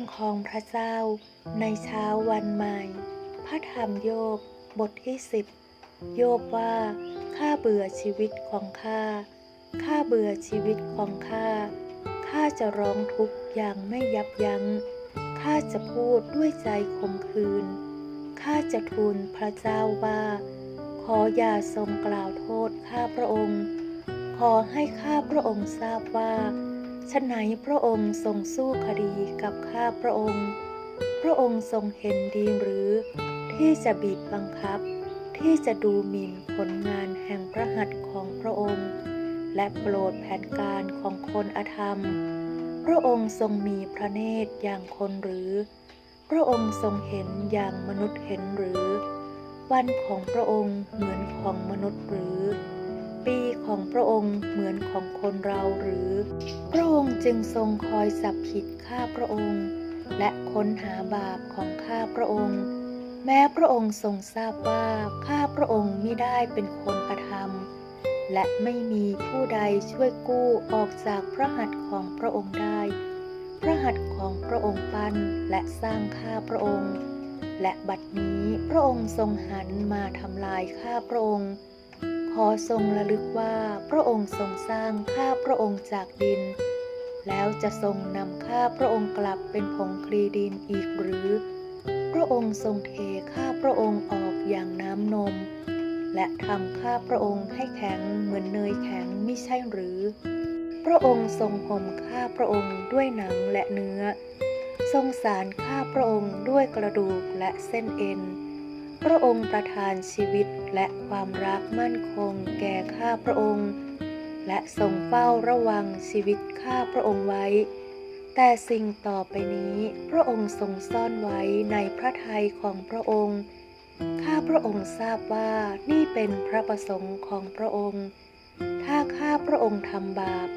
ำของพระเจ้า ในเช้าวันใหม่ พระธรรมโยบบทที่สิบโยบว่าข้าเบื่อชีวิตของข้าข้าเบื่อชีวิตของข้าข้าจะร้องทุกข์อย่างไม่ยับยัง้งข้าจะพูดด้วยใจขมขื่นข้าจะทูลพระเจ้าว่า ขออย่าทรงกล่าวโทษข้าพระองค์ ขอให้ข้าพระองค์ทราบว่า ฉะไหนพระองค์ทรงสู้คดีกับข้าพระองค์ พระองค์ทรงเห็นดีหรือ ที่จะบีบบังคับ ที่จะดูหมิ่นผลงานแห่งพระหัตถ์ของพระองค์ และโปรดแผนการของคนอธรรม พระองค์ทรงมีพระเนตรอย่างคนหรือ พระองค์ทรงเห็นอย่างมนุษย์เห็นหรือ วันของพระองค์เหมือนของมนุษย์หรือ ปีของพระองค์เหมือนของคนเราหรือ พระองค์จึงทรงคอยสับผิดข้าพระองค์ และค้นหาบาปของข้าพระองค์ แม้พระองค์ทรงทราบว่าข้าพระองค์ไม่ได้เป็นคนอธรรมและไม่มีผู้ใดช่วยกู้ออกจากพระหัตถ์ของพระองค์ได้ พระหัตถ์ของพระองค์ปั้นและสร้างข้าพระองค์ และบัดนี้พระองค์ทรงหันมาทำลายข้าพระองค์ ขอทรงระลึกว่าพระองค์ทรงสร้างข้าพระองค์จากดิน แล้วจะทรงนำข้าพระองค์กลับเป็นผงคลีดินอีกหรือ พระองค์ทรงเทข้าพระองค์ออกอย่างน้ำนม และทำข้าพระองค์ให้แข็งเหมือนเนยแข็งไม่ใช่หรือ พระองค์ทรงห่มข้าพระองค์ด้วยหนังและเนื้อ ทรงสารข้าพระองค์ด้วยกระดูกและเส้นเอ็น พระองค์ประทานชีวิตและความรักมั่นคงแก่ข้าพระองค์ และทรงเฝ้าระวังชีวิตข้าพระองค์ไว้ แต่สิ่งต่อไปนี้พระองค์ทรงซ่อนไว้ในพระทัยของพระองค์ ข้าพระองค์ทราบว่านี่เป็นพระประสงค์ของพระองค์ ถ้าข้าพระองค์ทำบาป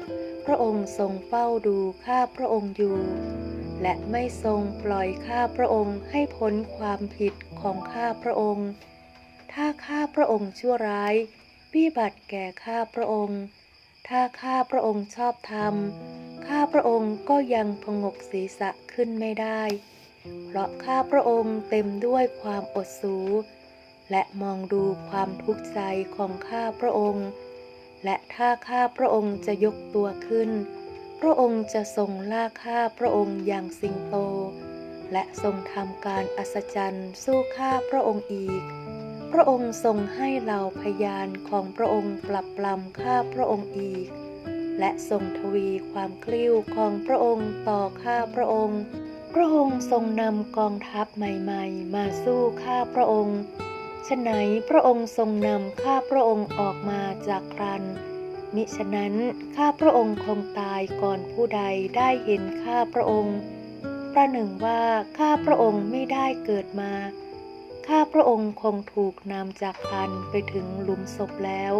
พระองค์ทรงเฝ้าดูข้าพระองค์อยู่และไม่ทรงปล่อยข้าพระองค์ให้พ้นความผิด ของข้าพระองค์ ถ้าข้าพระองค์ชั่วร้ายวิบัติแก่ข้าพระองค์ ถ้าข้าพระองค์ชอบธรรม ข้าพระองค์ก็ยังพงกศีรษะขึ้นไม่ได้ เพราะข้าพระองค์เต็มด้วยความอดสูและมองดูความทุกข์ใจของข้าพระองค์ และถ้าข้าพระองค์จะยกตัวขึ้น พระองค์จะทรงลากข้าพระองค์อย่างสิงโต และทรงทำการอัศจรรย์สู้ข้าพระองค์อีก พระองค์ทรงให้เหล่าพยานของพระองค์ปรับปรำข้าพระองค์อีก และทรงทวีความกลิ้วของพระองค์ต่อข้าพระองค์พระองค์ทรงนำกองทัพใหม่ๆ มาสู้ข้าพระองค์ฉะไหนพระองค์ทรงนำข้าพระองค์ออกมาจากครัน มิฉะนั้นข้าพระองค์คงตายก่อนผู้ใดได้เห็นข้าพระองค์ ประหนึ่งว่าข้าพระองค์ไม่ได้เกิดมา ข้าพระองค์คงถูกนำจากคันไปถึงหลุมศพแล้ว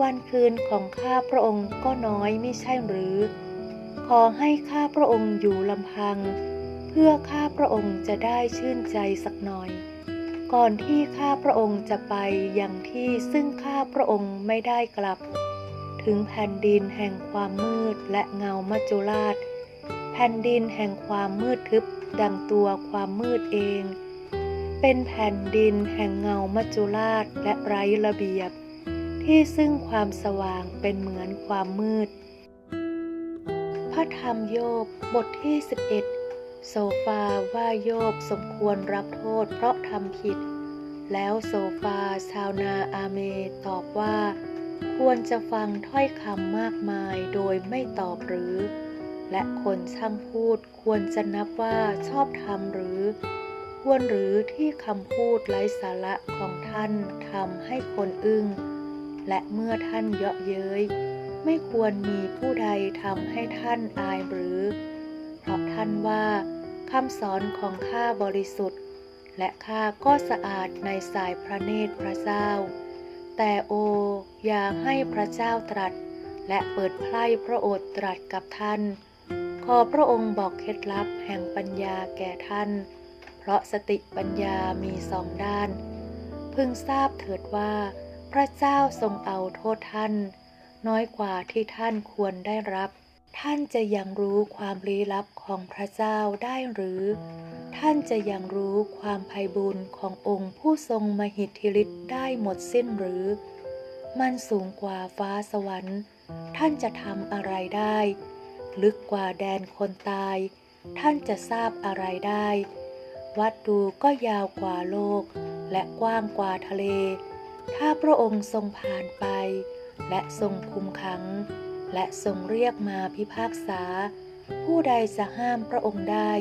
วันคืนของข้าพระองค์ก็น้อยไม่ใช่หรือ ขอให้ข้าพระองค์อยู่ลำพัง เพื่อข้าพระองค์จะได้ชื่นใจสักหน่อย ก่อนที่ข้าพระองค์จะไปอย่างที่ซึ่งข้าพระองค์ไม่ได้กลับ ถึงแผ่นดินแห่งความมืดและเงามัจจุราช แผ่นดินแห่งความมืดทึบดังตัวความมืดเอง เป็นแผ่นดินแห่งเงามัจจุราชและไร้ระเบียบ ที่ซึ่งความสว่างเป็นเหมือนความมืด พระธรรมโยบบทที่ 11 โซฟาว่าโยบสมควรรับโทษเพราะทำผิด แล้วโซฟาชาวนาอาเมตอบว่า ควรจะฟังถ้อยคำมากมายโดยไม่ตอบหรือ และคนช่างพูดควรจะนับว่าชอบธรรมหรือ ควรหรือที่คำพูดไร้สาระของท่านทำให้คนอึ้ง และเมื่อท่านเยาะเย้ยไม่ควรมีผู้ใดทำให้ท่านอายหรือ เพราะท่านว่าคำสอนของข้าบริสุทธิ์ และข้าก็สะอาดในสายพระเนตรพระเจ้า แต่โออย่าให้พระเจ้าตรัส และเปิดไพร่พระโอษฐ์ตรัสกับท่าน ขอพระองค์บอกเคล็ดลับแห่งปัญญาแก่ท่าน เพราะสติปัญญามีสองด้าน พึงทราบเถิดว่า พระเจ้าทรงเอาโทษท่าน น้อยกว่าที่ท่านควรได้รับ ท่านจะยังรู้ความลี้ลับของพระเจ้าได้หรือ ท่านจะยังรู้ความไพบุญขององค์ผู้ทรงมหิทธิฤทธิ์ได้หมดสิ้นหรือ มันสูงกว่าฟ้าสวรรค์ ท่านจะทำอะไรได้ ลึกกว่าแดนคนตาย ท่านจะทราบอะไรได้ วัดดูก็ยาวกว่าโลก และกว้างกว่าทะเล ถ้าพระองค์ทรงผ่านไป และทรงคุมขัง และทรงเรียกมาพิพากษา ผู้ใดจะห้ามพระองค์ได้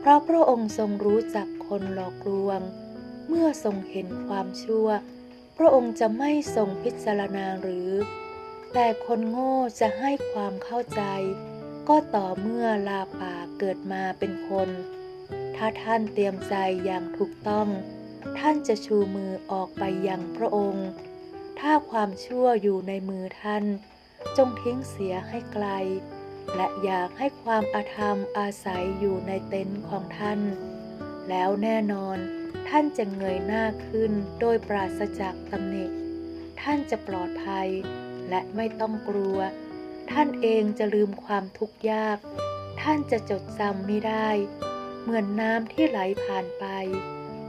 เพราะพระองค์ทรงรู้จักคนหลอกลวง เมื่อทรงเห็นความชั่ว พระองค์จะไม่ทรงพิจารณาหรือแต่คนโง่จะให้ความเข้าใจ ก็ต่อเมื่อลาป่าเกิดมาเป็นคน ถ้าท่านเตรียมใจอย่างถูกต้อง ท่านจะชูมือออกไปยังพระองค์ ถ้าความชั่วอยู่ในมือท่าน จงทิ้งเสียให้ไกล และอยากให้ความอาธรรมอาศัยอยู่ในเต็นท์ของท่าน แล้วแน่นอนท่านจะเงยหน้าขึ้นโดยปราศจากตำหนิ ท่านจะปลอดภัยและไม่ต้องกลัว ท่านเองจะลืมความทุกข์ยาก ท่านจะจดจำไม่ได้ เหมือนน้ำที่ไหลผ่านไป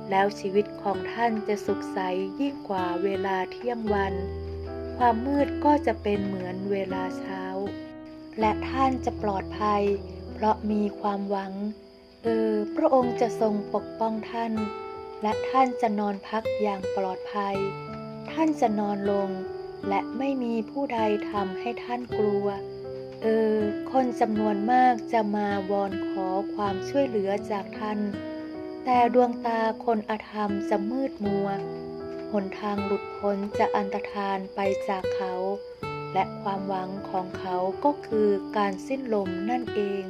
แล้วชีวิตของท่านจะสุขใสยิ่งกว่าเวลาเที่ยงวัน ความมืดก็จะเป็นเหมือนเวลาเช้า และท่านจะปลอดภัย เพราะมีความหวัง เออ พระองค์จะทรงปกป้องท่าน และท่านจะนอนพักอย่างปลอดภัย ท่านจะนอนลง และไม่มีผู้ใดทำให้ท่านกลัว เออ คนจำนวนมากจะมาวอนขอความช่วยเหลือจากท่าน แต่ดวงตาคนอธรรมจะมืดมัว หนทางหลุดพ้นจะอันตรธานไปจากเขา และความหวังของเขาก็คือการสิ้นลมนั่นเอง